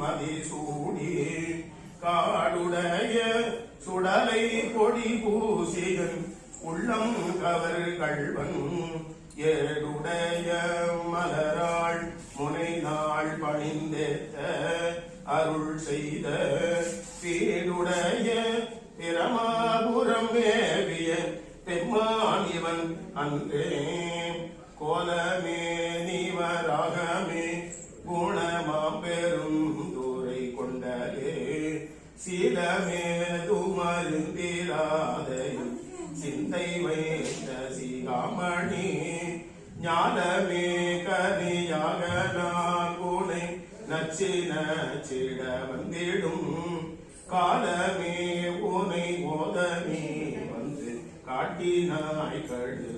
மதிசூடி காடுடைய சுடலை கொடி பூசியன் உள்ளம் கவர் கள்வன் ஏடுடைய மலராள் முனை நாள் பணிந்தேத்த அருள் செய்த பீடுடைய பிரமாபுரம் வேவிய பெம்மான் இவன் அன்றே கோலமே ஞானமே கனியாக நான் குணை நச்சின சிட வந்திடும். காலமே உனை ஓதமே வந்து காட்டினாய் கழுது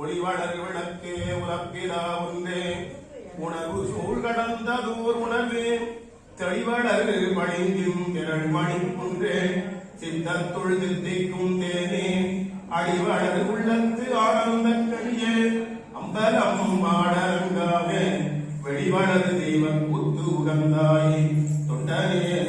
ஒளிவளர் விளக்கே உலப்பிலா ஒன்றே. உணர்வு சூழ் கடந்ததூர் உணர்வு. தெளிவளர் மணிங்கும் திரள் மணி ஒன்றே சித்தத்துள் தித்திக்கும் தேனே. அடிவளர் உள்ளத்து ஆனந்த கழியே அம்பலம் ஆடரங்காவே வெளிவளர் தெய்வம் புத்து உகந்தாய். தொண்டனே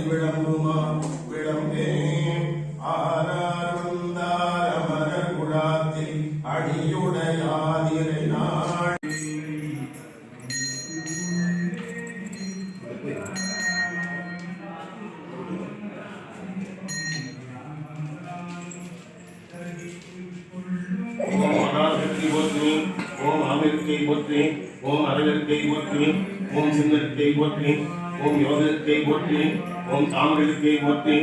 போற்றி ஓம் ஆமிருக்கை போற்றி ஓம் அரவிற்கை போற்றி ஓம் சிங்கத்தை போற்றி ஓம் யோகத்தை போற்றி ஓம் தாமிரத்தை போற்றி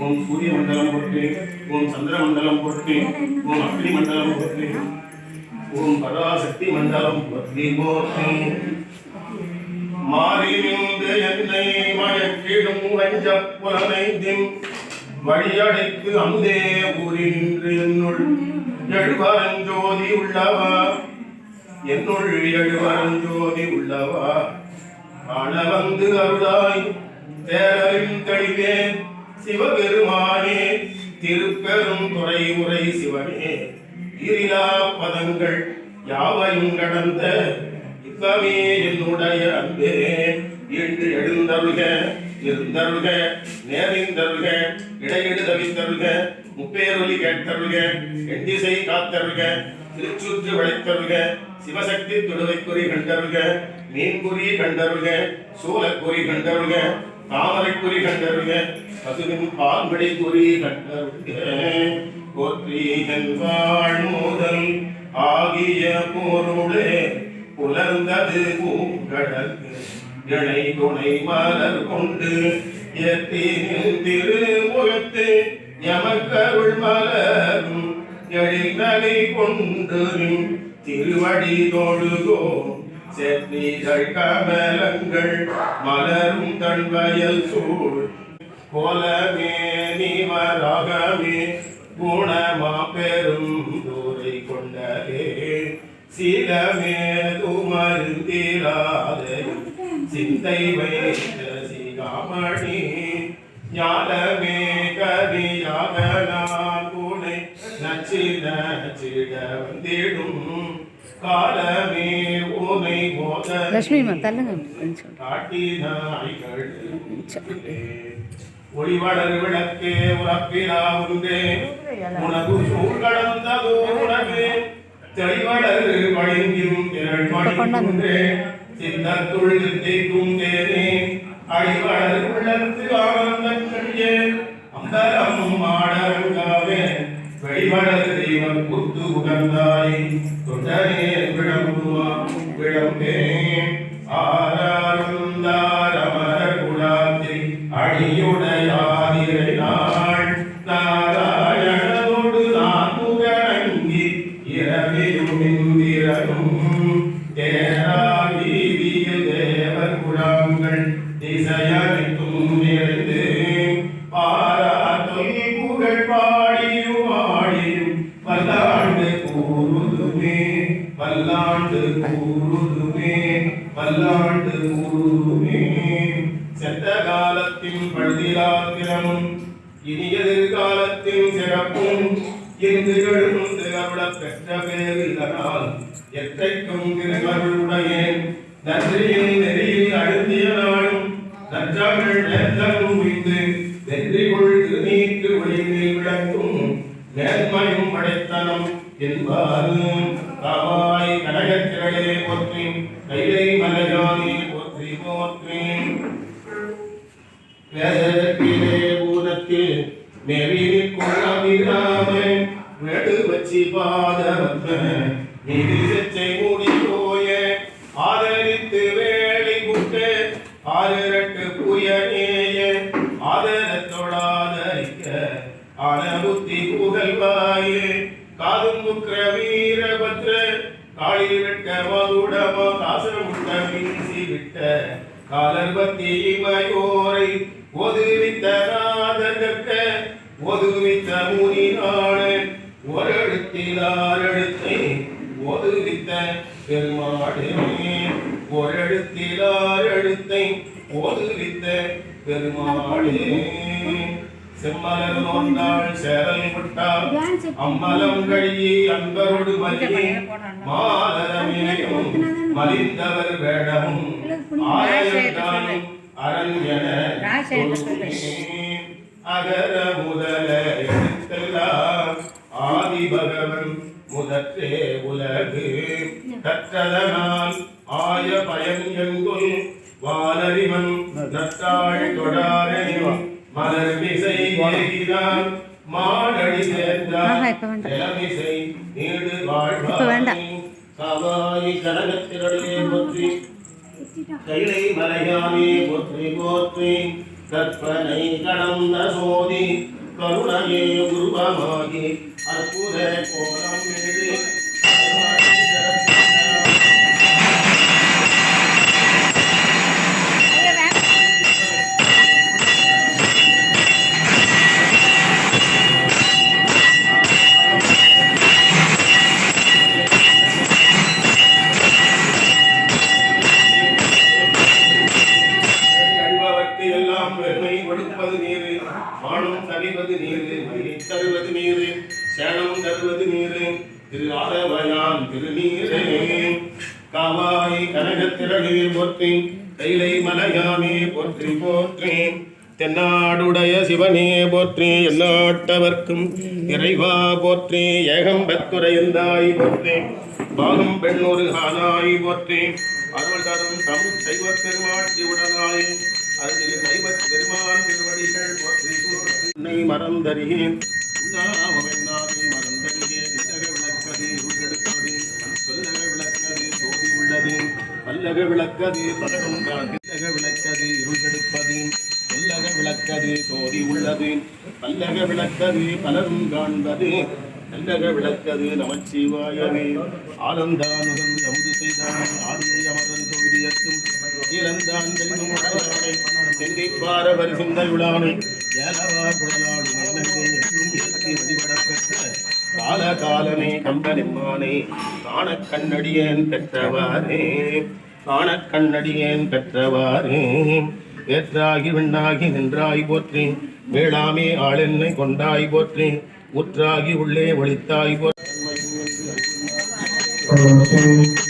ஓம் சூரிய மண்டலம் போற்றி ஓம் சந்திர மண்டலம் போற்றி ஓம் அக்னி மண்டலம் போற்றி ஓம் பராசக்தி மண்டலம் போற்றி போற்றி. மாறினின்று என்னை மயக்கிடும் வஞ்சப் புலனைந்தின் வழியடைக்கு அமுதே ஊரின் எழுவரஞ்சோதி உள்ளவா? என்னுள் எழுவரஞ்சோதி உள்ளவா? ஆள வந்து அருளாய் தேரரின் தெளிவே சிவபெருமானே திருப்பெரும் துறை உரை சிவனே. இரிலா பதங்கள் யாவையும் கடந்த இவ்வமே என்னுடைய அன்பே. என்று எழுந்தருக இருந்தருக நேரிந்தருக இடையிடு தவித்தருக முப்பேரொலி கேட்டருள்க எண்டிசை காத்தருள்க திருச்சூற்று வளைத்தருள்க சிவசக்தி தொழுவைக்குறி கண்டருள்க மீன்குறி கண்டருள்க சூலக்குறி கண்டருள்க தாமரைக்குறி கண்டருள்க பசுவின் பால்மடி குறி கண்டருள்க. போற்றி என் வாழ் முதல் ஆகிய பொருளே புலர்ந்தது பூங்கடற்கு இணை துணை மலர் கொண்டு எத்தீனில் திருமுகத்து எமக்கருள் மலரும் எழில்நகை கொண்டு திருவடி தொழுகோம் சென்னிகள் கமலங்கள் மலரும் தன் வயல் சூழ். கோலமே நிவராகமே குணமா பெரும் தூரை கொண்டதே. சிலமே துமருந்திராதே சிந்தை வைத்த சிகாமணி ஞானமே கரியாக நான் புனை நச்சின சிட வந்திடும். காலமே உனை போத லட்சுமிமா தள்ளுங்க. காட்டினாய்கள் ஒளிவளர் விளக்கே உறப்பிலா உண்டே. உனது சூழ் கடந்ததோ உணவே தெளிவளர் வழிங்கும் திரள் மணிக்குன்றே சித்தத்துள் தித்திக்கும் தேனே. அடிவளர் உள்ளத்து ஆனந்த கழியே அம்பலம் ஆடரங்காவே வெளிவளர் தெய்வம் புத்து உகந்தாய். தொண்டனே விளம்புமா விளம்பே. ஆராருந்தார் அமரர் அடியுடையாதிரை நாள் நாராயண பல்லாண்டு கூறுதுமே பல்லாண்டு கூறுதுமே பல்லாண்டு கூறுதுமே செத்த காலத்தின் பழுதிலாத்திரமும் இனி எதிர்காலத்தின் சிறப்பும் இன்று எழுந்து அருளப் பெற்ற பேரிதனால் எத்தைக்கும் திருமருளுடையேன் நன்றியின் நெறியில் அழுந்திய நாளும் நற்றார்கள் நேர்த்தலும் உய்ந்து வெற்றிகொள் திருநீற்று ஒளியில் விளக்கும். நேர்மையும் படைத்தனம் என்பாரும் காவாய் கடகத்திரளே போற்றி கைலை மலையானே போற்றி போற்றி. வேதத்திலே பூதத்தில் மேவி கொள்ளாமிராமே நடு வச்சி பாதவத்த நிதி செச்சை மூடி போய ஆதரித்து வேலை கூட்டு ஆதரி காதும் புக்ர வீரபத்ர காளில் விட்ட மகுடம காசமுட்ட வீசி விட்ட காலர்பத்தி மயோரை ஒதுவித்த நாதகற்க ஒதுவித்த முனிநாடு ஒரெழுத்தில் ஆறெழுத்தை ஒதுவித்த பெருமாடே ஒரெழுத்தில் ஆறெழுத்தை ஒதுவித்த பெருமாடே செம்மலர் நோண்டாள் சேரல் விட்டாள் அம்மலம் கழியே அன்பரோடு மல்லி மாலரமேயும் மலிந்தவர் வேடமும் ஆயிரத்தானும் அரண்யன அகர முதல எழுத்தெல்லாம் ஆதி பகவன் முதற்றே உலகு. கற்றதன மாடடி வேண்டாம். இளமிசை நீடு. வாழ்வாய் காவாய் கடகத்திரளே போற்றி கைலை மலையானே போற்றி போற்றி கற்பனை கடந்த சோதி கருணையே உருவமாகி அற்புத கோலம் காவாய் கனகத்திரளே போற்றி கைலை மலையானே போற்றி போற்றி. தென்னாடுடைய சிவனே போற்றி எல்லாட்டவர்க்கும் இறைவா போற்றி. ஏகம்பத்துரையந்தாய் போற்றி. பாகம் பெண்ணொரு ஆனாய் போற்றி. அருள் தரும் தமிழ் சைவ பெருமாட்சி உடனாய். அதில் சைவ பெருமான் திருவடிகள் போற்றி போற்றி. உன்னை மறந்தறியேன் உண்ணாமமென்னாதை மறந்தறியேன் விண்ணக விளக்கதே உருகெடுப்பதே சொல்லக விளக்கதே சோதி உள்ளதே பல்லக விளக்கதே பலகம் வில்லக விளக்கதே இருள்கெடுப்பதே சொல்லக விளக்கதே சோதி உள்ளது பல்லக விளக்கதே பலரும் காண்பது நல்லக விளக்கது நமச்சிவாயவே. ஆனந்தானுகன் அமுது செய்தான் ஆடிய அமரன் தொகுதியற்றும் இளந்தான் வெல்லும் உடையானை செங்கைப்பார வருகின்ற விழானை ஏலவா குடலாடு மன்னங்கே என்றும் இயற்கை வழிபடப் பெற்ற கால காலனே கம்பனிம்மானே காண கண்ணடியன் பெற்றவாரே. காண கண்ணடியேன் பெற்றவாறே? ஏற்றாகி விண்ணாகி நின்றாய் போற்றி. வேளாமே ஆளென்னை கொண்டாய் போற்றி. உற்றாகி உள்ளே ஒளித்தாய் போற்றி. ஓம்